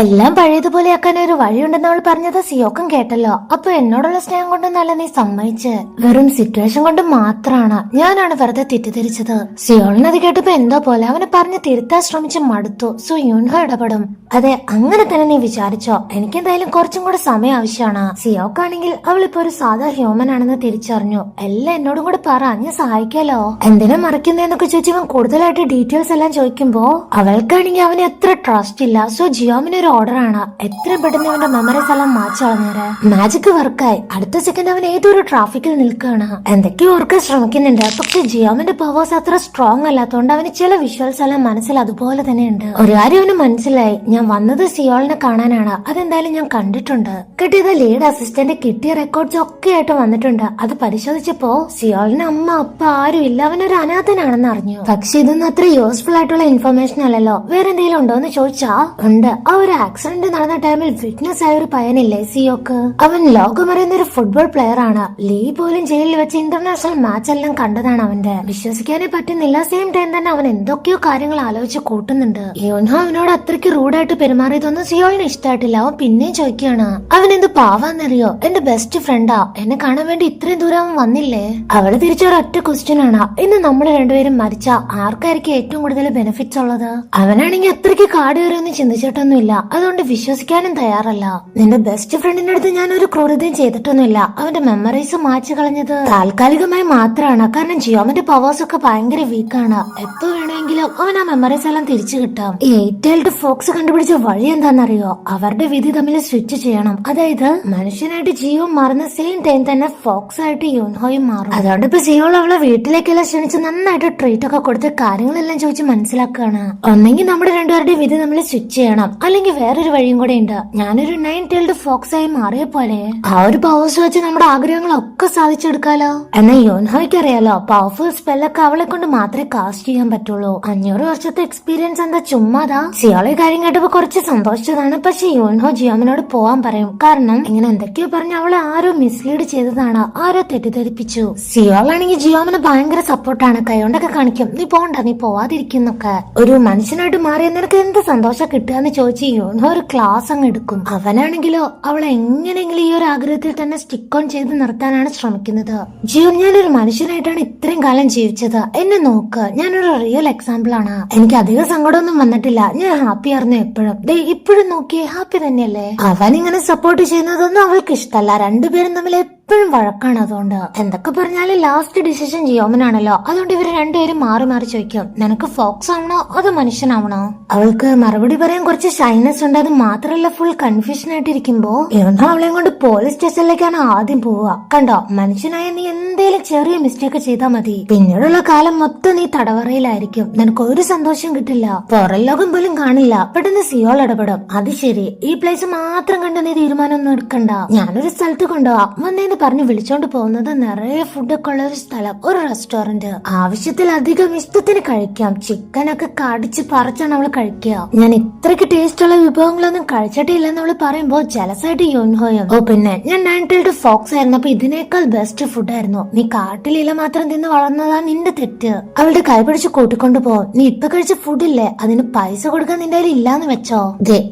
എല്ലാം പഴയതുപോലെയാക്കാൻ ഒരു വഴിയുണ്ടെന്ന് അവൾ പറഞ്ഞത് സിയോക്കും കേട്ടല്ലോ. അപ്പൊ എന്നോടുള്ള സ്നേഹം കൊണ്ടൊന്നല്ല നീ സമ്മതിച്ച്? വെറും സിറ്റുവേഷൻ കൊണ്ട് മാത്രമാണ് ഞാനാണ് വെറുതെ തെറ്റിദ്ധരിച്ചത്. സിയോളിനത് കേട്ടപ്പോ എന്തോ പോലെ അവനെ പറഞ്ഞ് തിരുത്താൻ ശ്രമിച്ച് മടുത്തു. സോ യുൻഹ ഇടപെടും. അതെ അങ്ങനെ തന്നെ നീ വിചാരിച്ചോ? എനിക്കെന്തായാലും കുറച്ചും കൂടെ സമയം ആവശ്യമാണ്. സിയോക്കാണെങ്കിൽ അവൾ ഇപ്പൊ ഒരു സാധാ ഹ്യൂമൻ ആണെന്ന് തിരിച്ചറിഞ്ഞു. എല്ലാം എന്നോടും കൂടെ പറ ഞാൻ സഹായിക്കാലോ? എന്തിനാ മറിക്കുന്നതെന്നൊക്കെ ചോദിച്ചവൻ കൂടുതലായിട്ട് ഡീറ്റെയിൽസ് എല്ലാം ചോദിക്കുമ്പോ അവൾക്കാണെങ്കിൽ അവന് എത്ര ട്രസ്റ്റ് ഇല്ല. സോ ജിയോമിന് ഒരു ഓർഡർ ആണ്. എത്ര പെട്ടെന്ന് അവന്റെ എല്ലാം മാറ്റി കളഞ്ഞേരെ. മാജിക് വർക്കായി അടുത്ത സെക്കൻഡ് അവൻ ഏതൊരു ട്രാഫിക്കിൽ നിൽക്കുകയാണ്. എന്തൊക്കെയോ ഓർക്കാൻ ശ്രമിക്കുന്നുണ്ട്. പക്ഷെ ജിയോമിന്റെ പവേഴ്സ് അത്ര സ്ട്രോങ് അല്ലാത്തതുകൊണ്ട് അവന് ചില വിഷ്വൽസ് എല്ലാം മനസ്സിൽ അതുപോലെ തന്നെ ഉണ്ട്. ഒരു കാര്യം അവന് മനസ്സിലായി. ഞാൻ വന്നത് സിയോളിനെ കാണാനാണ്. അതെന്തായാലും ഞാൻ കണ്ടിട്ടുണ്ട്. കിട്ടിയത് ലീഡ് അസിസ്റ്റന്റ് കിട്ടിയ റെക്കോർഡ്സ് ഒക്കെ ആയിട്ട് വന്നിട്ടുണ്ട്. അത് പരിശോധിച്ചപ്പോ സിയോളിന് അമ്മ അപ്പ ആരും ഇല്ല. അവനൊരു അനാഥനാണെന്ന് അറിഞ്ഞു. പക്ഷെ ഇതൊന്നും അത്ര യൂസ്ഫുൾ ആയിട്ടുള്ള ഇൻഫർമേഷൻ അല്ലല്ലോ. വേറെ എന്തെങ്കിലും ഉണ്ടോ എന്ന് ചോദിച്ചാ ഉണ്ട്. ആ ഒരു ആക്സിഡന്റ് നടന്ന ടൈമിൽ വിറ്റ്നസ് ആയ ഒരു പയ്യനില്ലേ സിയോക്ക്? അവൻ ലോകമറിയുന്ന ഒരു ഫുട്ബോൾ പ്ലെയർ ആണ്. ലീ പോലും ജയിലിൽ വെച്ച് ഇന്റർനാഷണൽ മാച്ച് എല്ലാം കണ്ടതാണ് അവന്റെ. വിശ്വസിക്കാനേ പറ്റുന്നില്ല. സെയിം ടൈം തന്നെ അവൻ എന്തൊക്കെയോ കാര്യങ്ങൾ ആലോചിച്ച് കൂട്ടുന്നുണ്ട്. യോൻഹോ അവനോട് അത്രയ്ക്ക് റൂഡായിട്ട് പെരുമാറിയതൊന്നും സിയോളിന് ഇഷ്ടമായിട്ടില്ല അവൻ പിന്നെയും ചോദിക്കുകയാണ് അവൻ എന്ത് പാവാന്നറിയോ? എന്റെ ബെസ്റ്റ് ഫ്രണ്ടാ എന്നെ കാണാൻ വേണ്ടി ഇത്രയും ദൂരം അവൻ വന്നില്ലേ? അവൾ തിരിച്ചൊരൊറ്റ ക്വസ്റ്റ്യൻ ആണ്. ഇന്ന് നമ്മൾ രണ്ടുപേരും മരിച്ച ആർക്കായിരിക്കും ഏറ്റവും കൂടുതൽ ബെനിഫിറ്റ്സ് ഉള്ളത്? അവനാണെങ്കിൽ അത്രയ്ക്ക് കാട് കയറിയൊന്നും ചിന്തിച്ചിട്ടൊന്നുമില്ല. അതുകൊണ്ട് വിശ്വസിക്കാനും തയ്യാറല്ല. നിന്റെ ബെസ്റ്റ് ഫ്രണ്ടിന്റെ അടുത്ത് ഞാൻ ഒരു ക്രൂരതയും ചെയ്തിട്ടൊന്നുമില്ല. അവന്റെ മെമ്മറീസ് മാറ്റി കളഞ്ഞത് താൽക്കാലികമായി മാത്രമാണ് കാരണം ജിയോമിന്റെ പവേഴ്സ് ഒക്കെ ഭയങ്കര വീക്കാണ് എപ്പോ വേണമെങ്കിലും അവൻ ആ മെമ്മറീസ് എല്ലാം തിരിച്ചു കിട്ടാം. ഈ എയ്റ്റൈൽഡ് ഫോക്സ് കണ്ടുപിടിച്ച വഴി എന്താണെന്നറിയോ? അവരുടെ വിധി തമ്മിൽ സ്വിച്ച് ചെയ്യണം. അതായത് മനുഷ്യനായിട്ട് ജിയോ മാറുന്ന സെയിം ടൈം തന്നെ ഫോക്സ് ആയിട്ട് യൂൻഹോയും മാറും. അതുകൊണ്ട് ഇപ്പൊ ജിയോൾ അവളെ വീട്ടിലേക്കെല്ലാം ക്ഷണിച്ച് നന്നായിട്ട് ട്രീറ്റ് ഒക്കെ കൊടുത്ത് കാര്യങ്ങളെല്ലാം ചോദിച്ച് മനസ്സിലാക്കുകയാണ്. ഒന്നെങ്കിൽ നമ്മുടെ രണ്ടുപേരുടെ വിധി തമ്മിൽ സ്വിച്ച് ചെയ്യണം. അല്ലെങ്കിൽ വേറൊരു വഴിയും കൂടെ ഉണ്ട്. ഞാനൊരു നയൻ ടൈൽഡ് ഫോക്സ് ആയി മാറിയ പോലെ ആ ഒരു പവേഴ്സ് വെച്ച് നമ്മുടെ ആഗ്രഹങ്ങളൊക്കെ സാധിച്ചെടുക്കാലോ. എന്നാ യോൻഹോയ്ക്ക് അറിയാലോ പവർഫുൾ സ്പെല്ലൊക്കെ അവളെ കൊണ്ട് മാത്രമേ കാസ്റ്റ് ചെയ്യാൻ പറ്റുള്ളൂ. അഞ്ഞൂറ് വർഷത്തെ എക്സ്പീരിയൻസ് എന്താ ചുമ്മാതാ? സിയോളെ കാര്യം കേട്ടപ്പോ കുറച്ച് സന്തോഷിച്ചതാണ്. പക്ഷെ യോൻഹോ ജിയോമിനോട് പോവാൻ പറയും. കാരണം ഇങ്ങനെ എന്തൊക്കെയോ പറഞ്ഞ് അവളെ ആരോ മിസ്ലീഡ് ചെയ്തതാണ്. ആരോ തെറ്റിദ്ധരിപ്പിച്ചു. സിയോളാണെങ്കിൽ ജിയോമിന് ഭയങ്കര സപ്പോർട്ടാണ് കൈകൊണ്ടൊക്കെ കാണിക്കും. നീ പോണ്ട നീ പോവാതിരിക്കുന്നൊക്കെ ഒരു മനുഷ്യനായിട്ട് മാറിയ നിനക്ക് എന്ത് സന്തോഷം കിട്ടുക എന്ന് ചോദിച്ച് യോൻഹോ ഒരു ക്ലാസ് അങ്ങ് എടുക്കും. അവനാണെങ്കിലോ അവൾ എങ്ങനെയെങ്കിലും ഈ ഒരു ആഗ്രഹത്തിൽ തന്നെ സ്റ്റിക്ക് ഓൺ ചെയ്ത് നിർത്താനാണ് ശ്രമിക്കുന്നത്. ജിയോ ഞാനൊരു മനുഷ്യനായിട്ടാണ് ഇത്രയും കാലം ജീവിച്ചത്. എന്നെ നോക്ക് ഞാനൊരു റിയൽ എക്സാമ്പിൾ ആണ്. എനിക്ക് അധികം സങ്കടമൊന്നും വന്നിട്ടില്ല. ഞാൻ ഹാപ്പി ആയിരുന്നു എപ്പോഴും. ദേ ഇപ്പോഴും നോക്കിയേ ഹാപ്പി തന്നെയല്ലേ? അവൻ ഇങ്ങനെ സപ്പോർട്ട് ചെയ്യുന്നതൊന്നും അവൾക്ക് ഇഷ്ടമല്ല രണ്ടുപേരും തമ്മിൽ എപ്പോഴും വഴക്കാണ് അതുകൊണ്ട്. എന്തൊക്കെ പറഞ്ഞാലും ലാസ്റ്റ് ഡിസിഷൻ ജിയോമനാണല്ലോ. അതുകൊണ്ട് ഇവർ രണ്ടുപേരും മാറി മാറി ചോദിക്കും നിനക്ക് ഫോക്സ് ആവണോ അതോ മനുഷ്യനാവണോ? അവൾക്ക് മറുപടി പറയാൻ കുറച്ച് ഷൈനസ് ഉണ്ട്. അത് മാത്രമല്ല ഫുൾ കൺഫ്യൂഷൻ ആയിട്ടിരിക്കുമ്പോ ഇവനോ അവളെയും കൊണ്ട് പോലീസ് സ്റ്റേഷനിലേക്കാണ് ആദ്യം പോവുക. കണ്ടോ? മനുഷ്യനായ നീ എന്തേലും ചെറിയ മിസ്റ്റേക്ക് ചെയ്താൽ മതി. പിന്നീടുള്ള കാലം മൊത്തം നീ തടവറയിലായിരിക്കും. നിനക്ക് ഒരു സന്തോഷം കിട്ടില്ല. പുറം ലോകം പോലും കാണില്ല. പെട്ടെന്ന് സിയോൾ ഇടപെടും. അത് ശരി. ഈ പ്ലേസ് മാത്രം കണ്ട് നീ തീരുമാനമൊന്നും എടുക്കണ്ട. ഞാനൊരു സ്ഥലത്ത് കൊണ്ടുപോവാം വന്നേന്ന് പറഞ്ഞ് വിളിച്ചോണ്ട് പോകുന്നത് നിറയെ ഒക്കെ ഉള്ള ഒരു സ്ഥലം. ഒരു റെസ്റ്റോറന്റ് ആവശ്യത്തിൽ അധികം ഇഷ്ടത്തിന് കഴിക്കാം. ചിക്കനൊക്കെ കടിച്ച് പറിച്ചാണ് അവൾ കഴിക്കുക. ഞാൻ ഇത്രയ്ക്ക് ടേസ്റ്റ് ഉള്ള വിഭവങ്ങളൊന്നും കഴിച്ചിട്ടില്ലെന്ന് അവൾ പറയുമ്പോ ജലസായിട്ട് യോൻഹോയും. ഓ പിന്നെ ഞാൻ നയന്റീൽഡ് ഫോക്സ് ആയിരുന്നപ്പോ ഇതിനേക്കാൾ ബെസ്റ്റ് ഫുഡായിരുന്നു നീ കാട്ടിലില മാത്രം തിന്ന് വളർന്നതാ നിന്റെ തെറ്റ്. അവളുടെ കൈ പിടിച്ച് കൂട്ടിക്കൊണ്ടു പോ. നീ ഇപ്പൊ കഴിച്ച ഫുഡില്ലേ അതിന് പൈസ കൊടുക്കാൻ നിന്റെ കയ്യിൽ ഇല്ലാന്ന് വെച്ചോ?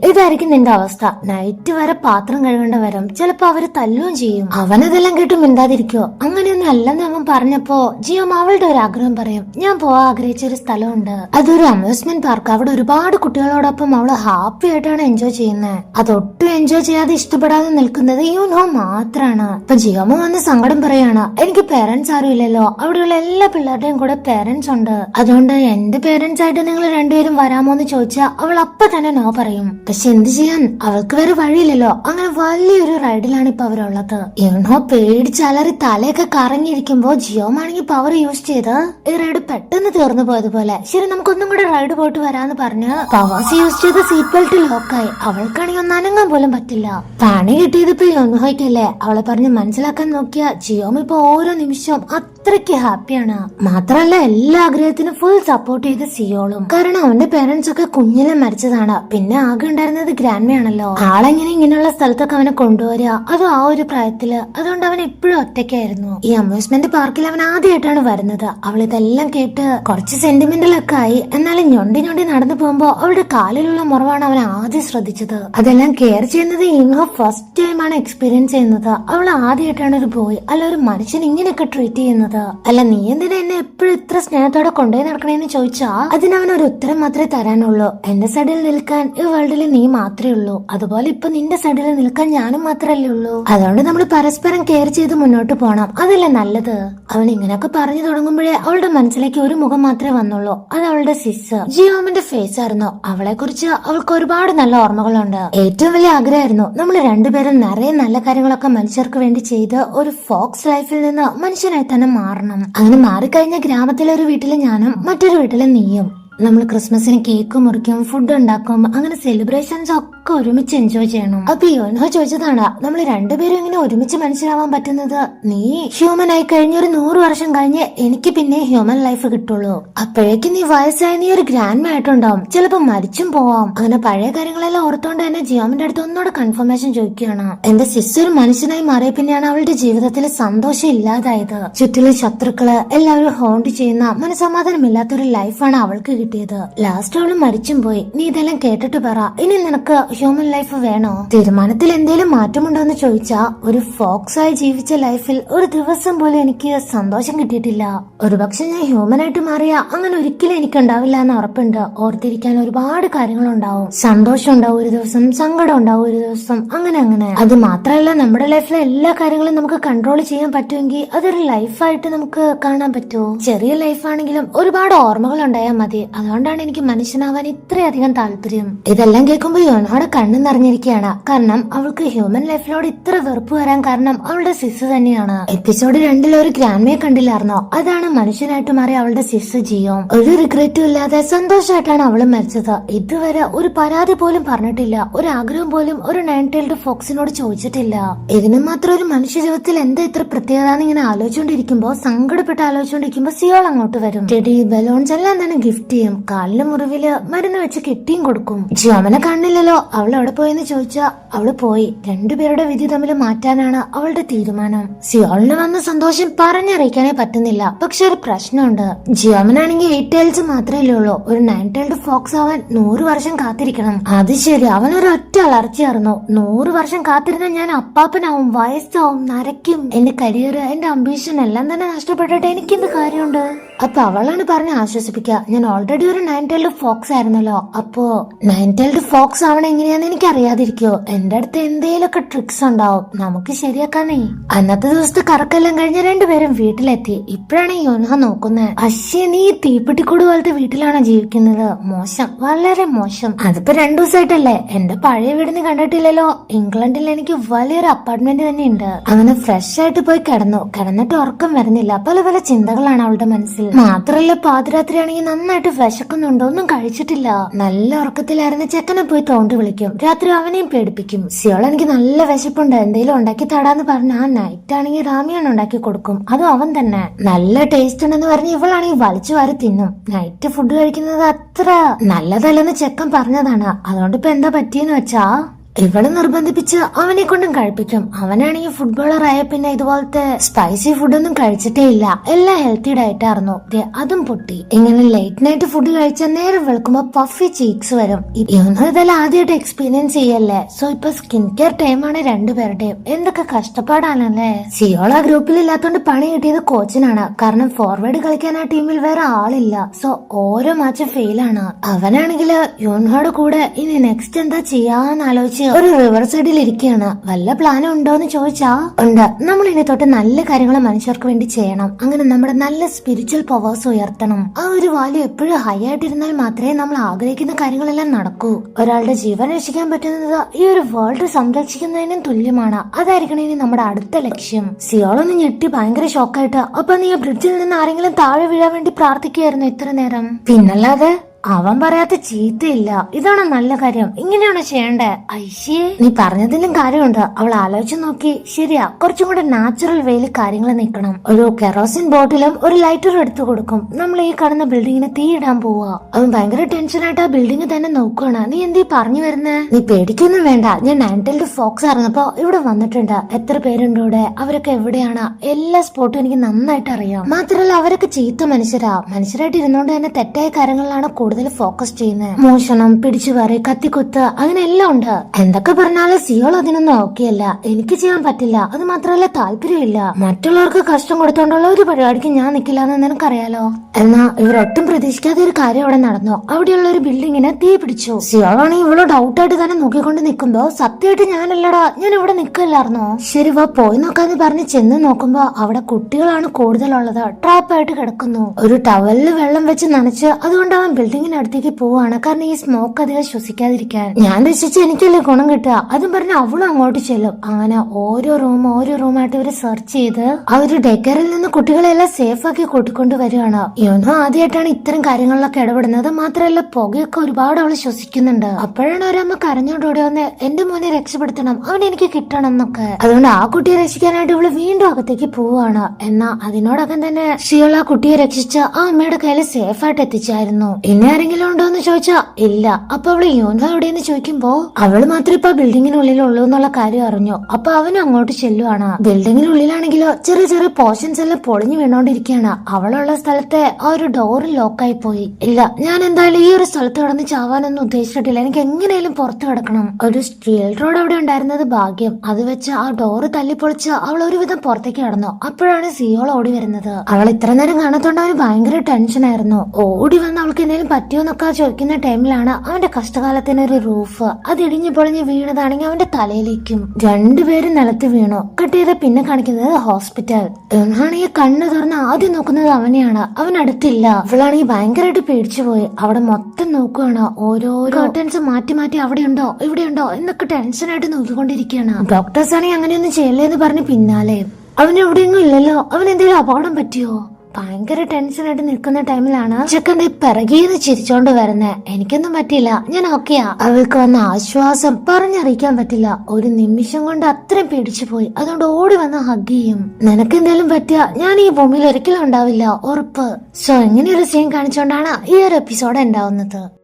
ഇതായിരിക്കും നിന്റെ അവസ്ഥ. നൈറ്റ് വരെ പാത്രം കഴുകേണ്ട വരും. ചിലപ്പോ അവർ തല്ലുകയും ചെയ്യും. അവനതെല്ലാം കേട്ടും മിണ്ടാതിരിക്കോ? അങ്ങനെയൊന്നും അല്ലെന്ന് അവൻ പറഞ്ഞപ്പോ ജിയോം അവളുടെ ഒരു ആഗ്രഹം പറയും. ഞാൻ പോവാൻ ആഗ്രഹിച്ച ഒരു സ്ഥലമുണ്ട്. അതൊരു അമ്യൂസ്മെന്റ് പാർക്ക് അവിടെ ഒരുപാട് കുട്ടികളോടൊപ്പം അവൾ ഹാപ്പി ആയിട്ടാണ് എൻജോയ് ചെയ്യുന്നത് അതൊട്ടും എൻജോയ് ചെയ്യാതെ ഇഷ്ടപ്പെടാതെ നിൽക്കുന്നത് യൂനോ മാത്രാണ്. ഇപ്പൊ ജിയോമ വന്ന് സങ്കടം പറയാണ്. എനിക്ക് പേരൻസ് ആരും ഇല്ലല്ലോ. അവിടെയുള്ള എല്ലാ പിള്ളേരുടെയും കൂടെ പേരൻസ് ഉണ്ട്. അതുകൊണ്ട് എന്റെ പേരൻസ് ആയിട്ട് നിങ്ങൾ രണ്ടുപേരും വരാമോ എന്ന് ചോദിച്ചാൽ അവൾ അപ്പൊ തന്നെ നോ പറയും. പക്ഷെ എന്ത് ചെയ്യാൻ? അവൾക്ക് വേറെ വഴിയില്ലല്ലോ. അങ്ങനെ വലിയൊരു റൈഡിലാണ് ഇപ്പൊ അവരുള്ളത്. യൂണോ പേടിച്ച് അലറി തലയൊക്കെ കറങ്ങിയിരിക്കുമ്പോ ജിയോമാണെങ്കിൽ പവർ യൂസ് ചെയ്ത് ഈ റൈഡ് പെട്ടെന്ന് തീർന്നു പോയതുപോലെ. ശരി നമുക്കൊന്നും കൂടെ റൈഡ് പോയിട്ട് വരാന്ന് പറഞ്ഞ് പവേഴ്സ് യൂസ് ചെയ്ത് സീറ്റ് ബെൽറ്റ് ലോക്കായി അവൾക്കാണെങ്കിൽ ഒന്ന് അനങ്ങാൻ പോലും പറ്റില്ല. പണി കിട്ടിയത് ഇപ്പൊ യോൻഹോയ്ക്കല്ലേ അവളെ പറഞ്ഞ് മനസ്സിലാക്കാൻ നോക്കിയ ജിയോം ഇപ്പൊ ഓരോ നിമിഷവും അത്രയ്ക്ക് ഹാപ്പിയാണ്. മാത്രല്ല എല്ലാ ആഗ്രഹത്തിനും ഫുൾ സപ്പോർട്ട് ചെയ്ത് സിയോളും. കാരണം അവന്റെ പേരൻസ് ഒക്കെ കുഞ്ഞിലെ മരിച്ചതാണ്. പിന്നെ ആകെ ഉണ്ടായിരുന്നത് ഗ്രാൻഡ്മയാണല്ലോ ആളെങ്ങനെ ഇങ്ങനെയുള്ള സ്ഥലത്തൊക്കെ അവനെ കൊണ്ടുവരിക? അതും ആ ഒരു പ്രായത്തിൽ? അതുകൊണ്ട് അവൻ എപ്പോഴും ഒറ്റയ്ക്കായിരുന്നു. ഈ അമ്യൂസ്മെന്റ് പാർക്കിൽ അവൻ ആദ്യമായിട്ടാണ് വരുന്നത്. അവൾ ഇതെല്ലാം കേട്ട് കുറച്ച് സെന്റിമെന്റൽ ഒക്കെ ആയി. എന്നാലും ഞൊണ്ടി ഞൊണ്ടി നടന്നു പോകുമ്പോ അവളുടെ കാലിലുള്ള മുറവാണ് അവൻ ആദ്യം ശ്രദ്ധിച്ചത്. അതെല്ലാം കെയർ ചെയ്യുന്നത് ഇങ്ങോ ഫസ്റ്റ് ടൈമാണ് എക്സ്പീരിയൻസ് ചെയ്യുന്നത്. അവൾ ആദ്യമായിട്ടാണ് ഒരു ബോയ് അല്ല ഒരു മനുഷ്യൻ ഇങ്ങനെയൊക്കെ ട്രീറ്റ് ചെയ്യുന്നത്? അല്ല നീ എന്തിനാ എന്നെ എപ്പോഴും ഇത്ര സ്നേഹത്തോടെ കൊണ്ടുപോയി നടക്കണേന്ന് ചോദിച്ചാ? അതിനവൻ ഒരു ഉത്തരം മാത്രമേ തരാനുള്ളൂ. എന്റെ സൈഡിൽ നിൽക്കാൻ ഈ വേൾഡിൽ നീ മാത്രമേ ഉള്ളൂ. അതുപോലെ ഇപ്പൊ നിന്റെ സൈഡിൽ നിൽക്കാൻ ഞാനും മാത്രമല്ലേ ഉള്ളൂ. അതുകൊണ്ട് നമ്മൾ പരസ്പരം കെയർ ചെയ്ത് മുന്നോട്ട് പോണം. അതല്ലേ നല്ലത്. അവൻ ഇങ്ങനെയൊക്കെ പറഞ്ഞു തുടങ്ങുമ്പോഴേ അവളുടെ മനസ്സിലേക്ക് ഒരു മുഖം മാത്രമേ വന്നുള്ളൂ. അത് അവളുടെ സിസ് ജിയോമിന്റെ ഫേസ് ആയിരുന്നു. അവളെ കുറിച്ച് അവൾക്ക് ഒരുപാട് നല്ല ഓർമ്മകളുണ്ട്. ഏറ്റവും വലിയ ആഗ്രഹമായിരുന്നു നമ്മൾ രണ്ടുപേരും നിറയെ നല്ല കാര്യങ്ങളൊക്കെ മനുഷ്യർക്ക് വേണ്ടി ചെയ്ത് ഒരു ഫോക്സ് ലൈഫിൽ നിന്ന് മനുഷ്യനായി തന്നെ മാറണം. അങ്ങനെ മാറിക്കഴിഞ്ഞ ഗ്രാമത്തിലെ ഒരു വീട്ടിൽ ഞാനും മറ്റൊരു വീട്ടിലെ നീയും. നമ്മൾ ക്രിസ്മസിന് കേക്ക് മുറിക്കും ഫുഡ് ഉണ്ടാക്കും അങ്ങനെ സെലിബ്രേഷൻസ് ഒക്കെ ഒരുമിച്ച് എൻജോയ് ചെയ്യണം. അപ്പൊ യോനോ ചോദിച്ചതാണ് നമ്മൾ രണ്ടുപേരും ഇങ്ങനെ ഒരുമിച്ച് മനസ്സിലാവാൻ പറ്റുന്നത്? നീ ഹ്യൂമൻ ആയി കഴിഞ്ഞ ഒരു നൂറ് വർഷം കഴിഞ്ഞ് എനിക്ക് പിന്നെ ഹ്യൂമൻ ലൈഫ് കിട്ടുള്ളൂ. അപ്പോഴേക്കും നീ വയസ്സായ നീ ഒരു ഗ്രാൻഡ് ആയിട്ടുണ്ടാവും. ചിലപ്പോ മരിച്ചും പോവാം. അങ്ങനെ പഴയ കാര്യങ്ങളെല്ലാം ഓർത്തോണ്ട് തന്നെ ജിയോമിന്റെ അടുത്ത് ഒന്നുകൂടെ കൺഫർമേഷൻ ചോദിക്കുകയാണ്. എന്റെ സിസ്റ്റർ ഒരു മനുഷ്യനായി മാറിയ പിന്നെയാണ് അവളുടെ ജീവിതത്തിൽ സന്തോഷം ഇല്ലാതായത്. ചുറ്റിലെ ശത്രുക്കൾ എല്ലാവരും ഹോണ്ട് ചെയ്യുന്ന മനസമാധാനമില്ലാത്ത ഒരു ലൈഫാണ് അവൾക്ക് കിട്ടിയത്. ലാസ്റ്റ് അവൾ മരിച്ചും പോയി. നീ ഇതെല്ലാം കേട്ടിട്ട് പറ. ഇനി നിനക്ക് ഹ്യൂമൻ ലൈഫ് വേണോ? തീരുമാനത്തിൽ എന്തേലും മാറ്റമുണ്ടോ എന്ന് ചോദിച്ചാ ഒരു ഫോക്സ് ആയി ജീവിച്ച ലൈഫിൽ ഒരു ദിവസം പോലും എനിക്ക് സന്തോഷം കിട്ടിയിട്ടില്ല. ഒരുപക്ഷെ ഞാൻ ഹ്യൂമൻ ആയിട്ട് മാറിയ അങ്ങനെ ഒരിക്കലും എനിക്ക് ഉണ്ടാവില്ല എന്ന് ഉറപ്പുണ്ട്. ഓർത്തിരിക്കാൻ ഒരുപാട് കാര്യങ്ങളുണ്ടാവും സന്തോഷം ഉണ്ടാവും ഒരു ദിവസം സങ്കടം ഉണ്ടാവും ഒരു ദിവസം അങ്ങനെ അങ്ങനെ. അത് മാത്രമല്ല നമ്മുടെ ലൈഫിലെ എല്ലാ കാര്യങ്ങളും നമുക്ക് കൺട്രോൾ ചെയ്യാൻ പറ്റുമെങ്കിൽ അതൊരു ലൈഫായിട്ട് നമുക്ക് കാണാൻ പറ്റുമോ ചെറിയ ലൈഫാണെങ്കിലും ഒരുപാട് ഓർമ്മകൾ ഉണ്ടായാൽ മതി. അതുകൊണ്ടാണ് എനിക്ക് മനുഷ്യനാവാൻ ഇത്രയധികം താല്പര്യം. ഇതെല്ലാം കേൾക്കുമ്പോൾ യോനോടെ കണ്ണു നിറഞ്ഞിരിക്കുകയാണ്. കാരണം അവൾക്ക് ഹ്യൂമൻ ലൈഫിനോട് ഇത്ര വെറുപ്പ് വരാൻ കാരണം അവളുടെ സിസ് തന്നെയാണ്. എപ്പിസോഡ് രണ്ടിൽ ഒരു ഗ്രാൻമയെ കണ്ടില്ലായിരുന്നോ? അതാണ് മനുഷ്യനായിട്ട് മാറി അവളുടെ സിസ് ജിയോ. ഒരു റിഗ്രറ്റും ഇല്ലാതെ സന്തോഷമായിട്ടാണ് അവൾ മരിച്ചത്. ഇതുവരെ ഒരു പരാതി പോലും പറഞ്ഞിട്ടില്ല. ഒരു ആഗ്രഹം പോലും ഒരു നയൻ ടൈൽഡ് ഫോക്സിനോട് ചോദിച്ചിട്ടില്ല. ഇതിന് മാത്രം ഒരു മനുഷ്യ ജീവിതത്തിൽ എന്താ ഇത്ര പ്രത്യേകത എന്ന് ഇങ്ങനെ ആലോചിച്ചുകൊണ്ടിരിക്കുമ്പോ സങ്കടപ്പെട്ട് ആലോചിച്ചുകൊണ്ടിരിക്കുമ്പോ സിയോൾ അങ്ങോട്ട് വരും. ചെടി ബലൂൺസ് എല്ലാം തന്നെ ഗിഫ്റ്റ് ചെയ്യും. കാലിന് മുറിവിൽ മരുന്ന് വെച്ച് കെട്ടിയും കൊടുക്കും. ജ്യോമന കാണില്ലല്ലോ അവൾ എവിടെ പോയെന്ന് ചോദിച്ചാ അവൾ പോയി. രണ്ടുപേരുടെ വിധി തമ്മിൽ മാറ്റാനാണ് അവളുടെ തീരുമാനം. സിയോളിന് വന്ന സന്തോഷം പറഞ്ഞറിയിക്കാനേ പറ്റുന്നില്ല. പക്ഷെ ഒരു പ്രശ്നമുണ്ട്. ജിയോമനാണെങ്കിൽ എയ്റ്റ് ടൈൽസ് മാത്രമേ ഉള്ളൂ ഒരു നയൻ ടൈൽഡ് ഫോക്സ് ആവാൻ നൂറ് വർഷം കാത്തിരിക്കണം. അത് ശരി അവൻ ഒരു ഒറ്റ അലർച്ചയായിരുന്നു നൂറ് വർഷം കാത്തിരുന്ന ഞാൻ അപ്പാപ്പനാവും വയസ്സാവും നരയ്ക്കും. എന്റെ കരിയർ എന്റെ അംബീഷൻ എല്ലാം തന്നെ നഷ്ടപ്പെട്ടിട്ട് എനിക്കെന്ത് കാര്യമുണ്ട്? അപ്പൊ അവളാണ് പറഞ്ഞ് ആശ്വസിപ്പിക്കുക ഞാൻ ഓൾറെഡി ഒരു നയൻ ടൈൽഡ് ഫോക്സ് ആയിരുന്നല്ലോ. അപ്പോ നയൻ ടൈൽഡ് ഫോക്സ് ആവണ എങ്ങനെയാന്ന് എനിക്ക് അറിയാതിരിക്കോ. എന്റെ അടുത്ത് എന്തേലൊക്കെ ട്രിക്സ് ഉണ്ടാവും. നമുക്ക് ശരിയാക്കാനേ. അന്നത്തെ ദിവസത്തെ കറക്കെല്ലാം കഴിഞ്ഞ് രണ്ടുപേരും വീട്ടിലെത്തി. ഇപ്പോഴാണ് യോന നോക്കുന്നത് അശ്യ നീ തീപ്പെട്ടിക്കൂട് പോലത്തെ വീട്ടിലാണോ ജീവിക്കുന്നത്? മോശം. വളരെ മോശം. അതിപ്പോ രണ്ടു ദിവസമായിട്ടല്ലേ എന്റെ പഴയ വീടിന് കണ്ടിട്ടില്ലല്ലോ. ഇംഗ്ലണ്ടിൽ എനിക്ക് വലിയൊരു അപ്പാർട്ട്മെന്റ് തന്നെ ഉണ്ട് അങ്ങനെ ഫ്രഷ് ആയിട്ട് പോയി കിടന്നു. കിടന്നിട്ട് ഉറക്കം വരുന്നില്ല. പല പല ചിന്തകളാണ് അവളുടെ മനസ്സിൽ. മാത്രല്ല പാതിരാത്രി ആണെങ്കിൽ നന്നായിട്ട് വിശക്കുന്നുണ്ടോ? ഒന്നും കഴിച്ചിട്ടില്ല. നല്ല ഉറക്കത്തിലായിരുന്ന ചെക്കനെ പോയി തോണ്ടി വിളിക്കും. രാത്രി അവനെയും പേടിപ്പിക്കും. സിയോൾ എനിക്ക് നല്ല വിശപ്പുണ്ട്. എന്തെങ്കിലും ഉണ്ടാക്കി തടാന്ന് പറഞ്ഞു ആ നൈറ്റ് ആണെങ്കിൽ റാമിയാണ് ഉണ്ടാക്കി കൊടുക്കും. അതും അവൻ തന്നെ. നല്ല ടേസ്റ്റ് ഉണ്ടെന്ന് പറഞ്ഞ് ഇവളാണെങ്കിൽ വലിച്ചു വാരി തിന്നും. നൈറ്റ് ഫുഡ് കഴിക്കുന്നത് അത്ര നല്ലതല്ലെന്ന് ചെക്കൻ പറഞ്ഞതാണ്. അതുകൊണ്ട് ഇപ്പൊ എന്താ പറ്റിയെന്ന് വെച്ചാ? ഇവൾ നിർബന്ധിപ്പിച്ച് അവനെ കൊണ്ടും കഴിപ്പിക്കും. അവനാണെങ്കിൽ ഫുട്ബോളർ ആയ പിന്നെ ഇതുപോലത്തെ സ്പൈസി ഫുഡൊന്നും കഴിച്ചിട്ടേ ഇല്ല. എല്ലാം ഹെൽത്തി ഡയറ്റ് ആയിരുന്നു. ദേ, അതും പൊട്ടി. ഇങ്ങനെ ലേറ്റ് നൈറ്റ് ഫുഡ് കഴിച്ചാൽ നേരെ വെളുക്കുമ്പോ പഫി ചീക്സ് വരും. ഇവനും ഇതെല്ലാം ആദ്യമായിട്ട് എക്സ്പീരിയൻസ് ചെയ്യല്ലേ? സോ ഇപ്പൊ സ്കിൻ കെയർ ടൈമാണ് രണ്ടുപേരുടെയും. എന്തൊക്കെ കഷ്ടപ്പാടാണല്ലേ? സിയോള ഗ്രൂപ്പിൽ ഇല്ലാത്തോണ്ട് പണി കിട്ടിയത് കോച്ചിനാണ്. കാരണം ഫോർവേഡ് കളിക്കാൻ ആ ടീമിൽ വേറെ ആളില്ല. സോ ഓരോ മാച്ചും ഫെയിലാണ് അവനാണെങ്കിൽ യോൺഹോട് കൂടെ ഇനി നെക്സ്റ്റ് എന്താ ചെയ്യാന്ന് ആലോചിച്ച് ഒരു റിവർ സൈഡിൽ ഇരിക്കുകയാണ് വല്ല പ്ലാനും ഉണ്ടോ എന്ന് ചോദിച്ചാ? ഉണ്ട്. നമ്മൾ ഇനി തൊട്ട് നല്ല കാര്യങ്ങൾ മനുഷ്യർക്ക് വേണ്ടി ചെയ്യണം. അങ്ങനെ നമ്മുടെ നല്ല സ്പിരിച്വൽ പവേഴ്സ് ഉയർത്തണം. ആ ഒരു വാല്യൂ എപ്പോഴും ഹൈ ആയിട്ടിരുന്നാൽ മാത്രമേ നമ്മൾ ആഗ്രഹിക്കുന്ന കാര്യങ്ങളെല്ലാം നടക്കൂ. ഒരാളുടെ ജീവൻ രക്ഷിക്കാൻ പറ്റുന്നത് ഈ ഒരു വേൾഡ് സംരക്ഷിക്കുന്നതിനും തുല്യമാണ്. അതായിരിക്കണം ഇനി നമ്മുടെ അടുത്ത ലക്ഷ്യം. സിയോളൊന്ന് ഞെട്ടി ഭയങ്കര ഷോക്കായിട്ട് അപ്പൊ നീ ബ്രിഡ്ജിൽ നിന്ന് ആരെങ്കിലും താഴെ വീഴാൻ വേണ്ടി പ്രാർത്ഥിക്കുകയായിരുന്നു ഇത്ര നേരം? പിന്നല്ലാതെ അവൻ പറയാത്ത ചീത്തയില്ല. ഇതാണ് നല്ല കാര്യം. ഇങ്ങനെയാണ് ചെയ്യേണ്ടത് ഐശ്യേ നീ പറഞ്ഞതിലും കാര്യമുണ്ട്. അവൾ ആലോചിച്ച് നോക്കി. ശരിയാ. കുറച്ചും കൂടെ നാച്ചുറൽ വേയിൽ കാര്യങ്ങൾ നിൽക്കണം ഒരു കെറോസിൻ ബോട്ടിലും ഒരു ലൈറ്ററും എടുത്തു കൊടുക്കും. നമ്മൾ ഈ കാണുന്ന ബിൽഡിങ്ങിന് തീയിടാൻ പോവാ. അവൻ ഭയങ്കര ടെൻഷനായിട്ട് ആ ബിൽഡിംഗ് തന്നെ നോക്കുകയാണ് നീ എന്തീ പറഞ്ഞു വരുന്നേ? നീ പേടിക്കൊന്നും വേണ്ട. ഞാൻ നയന്റൽഡ് ഫോക്സ് അറിഞ്ഞപ്പോ ഇവിടെ വന്നിട്ടുണ്ട്. എത്ര പേരുണ്ട് ഇവിടെ? അവരൊക്കെ എവിടെയാണ്? എല്ലാ സ്പോട്ടും എനിക്ക് നന്നായിട്ട് അറിയാം. മാത്രമല്ല അവരൊക്കെ ചീത്ത മനുഷ്യരാ. മനുഷ്യരായിട്ട് ഇരുന്നോണ്ട് തന്നെ തെറ്റായ കാര്യങ്ങളിലാണ് കൂടുതൽ ഫോക്കസ് ചെയ്യുന്നത് മോഷണം പിടിച്ചുപറി കത്തിക്കുത്ത് എല്ലാം ഉണ്ട്. എന്തൊക്കെ പറഞ്ഞാലും സിയോൾ അതിനൊന്നും ഓക്കെയല്ല. എനിക്ക് ചെയ്യാൻ പറ്റില്ല. അത് മാത്രമല്ല താല്പര്യമില്ല. മറ്റുള്ളവർക്ക് കഷ്ടം കൊടുത്തോണ്ടുള്ള ഒരു പരിപാടിക്ക് ഞാൻ നിൽക്കില്ല എന്ന് നിനക്കറിയാലോ? എന്നാ ഇവരൊട്ടും പ്രതീക്ഷിക്കാത്ത ഒരു കാര്യം അവിടെ നടന്നു. അവിടെയുള്ള ഒരു ബിൽഡിങ്ങിനെ തീ പിടിച്ചു. സിയോളാണെങ്കിൽ ഇവൾ ഡൗട്ടായിട്ട് തന്നെ നോക്കിക്കൊണ്ട് നിൽക്കുമ്പോ സത്യമായിട്ട് ഞാനല്ലടാ. ഞാൻ ഇവിടെ നിൽക്കില്ലായിരുന്നോ? ശരി വാ പോയി നോക്കാന്ന് പറഞ്ഞ് ചെന്ന് നോക്കുമ്പോ അവിടെ കുട്ടികളാണ് കൂടുതലുള്ളത്. ട്രാപ്പായിട്ട് കിടക്കുന്നു. ഒരു ടവലിൽ വെള്ളം വെച്ച് നനച്ച് അതുകൊണ്ട് അവൻ ബിൽഡിങ്ങിനടുത്തേക്ക് പോവാണ്. കാരണം ഈ സ്മോക്ക് അധികം ശ്വസിക്കാതിരിക്കാൻ. ഞാൻ രക്ഷിച്ച് എനിക്കല്ലേ ഗുണം കിട്ടുക? അതും പറഞ്ഞ് അവളും അങ്ങോട്ട് ചെല്ലും. അങ്ങനെ ഓരോ റൂം ഓരോ റൂമായിട്ട് ഇവർ സെർച്ച് ചെയ്ത് ആ ഒരു ഡെക്കറിൽ നിന്ന് കുട്ടികളെല്ലാം സേഫ് ആക്കി കൂട്ടിക്കൊണ്ട് വരികയാണ്. ഇവനും ആദ്യമായിട്ടാണ് ഇത്തരം കാര്യങ്ങളിലൊക്കെ ഇടപെടുന്നത്. മാത്രമല്ല പുകയൊക്കെ ഒരുപാട് അവൾ ശ്വസിക്കുന്നുണ്ട്. അപ്പോഴാണ് ഒരമ്മ കരഞ്ഞോണ്ടോടി വന്ന് എന്റെ മോനെ രക്ഷപ്പെടുത്തണം. അവൻ എനിക്ക് കിട്ടണം എന്നൊക്കെ. അതുകൊണ്ട് ആ കുട്ടിയെ രക്ഷിക്കാനായിട്ട് ഇവൾ വീണ്ടും അകത്തേക്ക് പോവാണ്. എന്നാ അതിനോടകം തന്നെ ഷിയോൾ ആ കുട്ടിയെ രക്ഷിച്ച് ആ അമ്മയുടെ കയ്യിൽ സേഫ് ആയിട്ട് എത്തിച്ചായിരുന്നു. ഇനി ആരെങ്കിലും ഉണ്ടോ എന്ന് ചോദിച്ചാ ഇല്ല. അപ്പൊ അവൾ യോൻവ എവിടെയെന്ന് ചോദിക്കുമ്പോ അവൾ മാത്രമേ ഇപ്പൊ ബിൽഡിങ്ങിനുള്ളിലുള്ളൂ എന്നുള്ള കാര്യം അറിഞ്ഞു. അപ്പൊ അവൻ അങ്ങോട്ട് ചെല്ലുവാണ്. ബിൽഡിങ്ങിനുള്ളിലാണെങ്കിലോ ചെറിയ ചെറിയ പോർഷൻസ് എല്ലാം പൊളിഞ്ഞു വീണോണ്ടിരിക്കുകയാണ്. അവളുള്ള സ്ഥലത്തെ ആ ഒരു ഡോറ് ലോക്കായി പോയി. ഇല്ല ഞാൻ എന്തായാലും ഈ ഒരു സ്ഥലത്ത് കിടന്ന് ചാവാനൊന്നും ഉദ്ദേശിച്ചിട്ടില്ല. എനിക്ക് എങ്ങനെയും പുറത്തു കിടക്കണം. ഒരു സ്റ്റീൽ റോഡ് അവിടെ ഉണ്ടായിരുന്നത് ഭാഗ്യം. അത് വെച്ച് ആ ഡോറ് തല്ലിപ്പൊളിച്ച് അവൾ ഒരുവിധം പുറത്തേക്ക് കടന്നു. അപ്പോഴാണ് സിയോൾ ഓടി വരുന്നത്. അവൾ ഇത്ര നേരം കാണാത്തോണ്ട് അവന് ഭയങ്കര ടെൻഷനായിരുന്നു ഓടി വന്ന് അവൾക്ക് എന്തെങ്കിലും പറ്റിയോന്നൊക്കെ ചോദിക്കുന്ന ടൈമിലാണ് അവന്റെ കഷ്ടകാലത്തിന് ഒരു റൂഫ് അത് ഇടിഞ്ഞു പൊളിഞ്ഞ് വീണതാണെങ്കിൽ അവന്റെ തലയിലേക്കും. രണ്ടുപേരും നിലത്ത് വീണു. കട്ട് ചെയ്ത പിന്നെ കാണിക്കുന്നത് ഹോസ്പിറ്റൽ എന്നാണെങ്കിൽ കണ്ണ് തുറന്ന് ആദ്യം നോക്കുന്നത് അവനെയാണ്. അവൻ അടുത്തില്ല. അവളാണെങ്കിൽ ഭയങ്കരമായിട്ട് പേടിച്ചു പോയി. അവിടെ മൊത്തം നോക്കുകയാണ് ഓരോ കർട്ടൻസ് മാറ്റി മാറ്റി അവിടെ ഉണ്ടോ? ഇവിടെ ഉണ്ടോ? എന്നൊക്കെ ടെൻഷനായിട്ട് നോക്കിക്കൊണ്ടിരിക്കുകയാണ്. ഡോക്ടേഴ്സ് ആണെങ്കിൽ അങ്ങനെയൊന്നും ചെയ്യല്ലേ എന്ന് പറഞ്ഞ് പിന്നാലെ. അവൻ എവിടെയെങ്കിലും ഇല്ലല്ലോ. അവൻ എന്തെങ്കിലും അപകടം പറ്റിയോ? ഭയങ്കര ടെൻഷനായിട്ട് നിൽക്കുന്ന ടൈമിലാണ് ചെക്കന്റെ പിറകീന്ന് ചിരിച്ചോണ്ട് വരുന്നത് എനിക്കൊന്നും പറ്റില്ല ഞാൻ ഓക്കെയാ. അവൾക്ക് വന്ന ആശ്വാസം പറഞ്ഞറിയിക്കാൻ പറ്റില്ല. ഒരു നിമിഷം കൊണ്ട് അത്രയും പേടിച്ചു പോയി. അതുകൊണ്ട് ഓടി വന്ന് ഹഗ് ചെയ്യും. നിനക്ക് എന്തെങ്കിലും പറ്റിയ ഞാൻ ഈ ഭൂമിയിൽ ഒരിക്കലും ഉണ്ടാവില്ല. ഉറപ്പ്. സോ ഇങ്ങനെ ഒരു സീൻ കാണിച്ചോണ്ടാണ് ഈ ഒരു എപ്പിസോഡ് ഉണ്ടാവുന്നത്.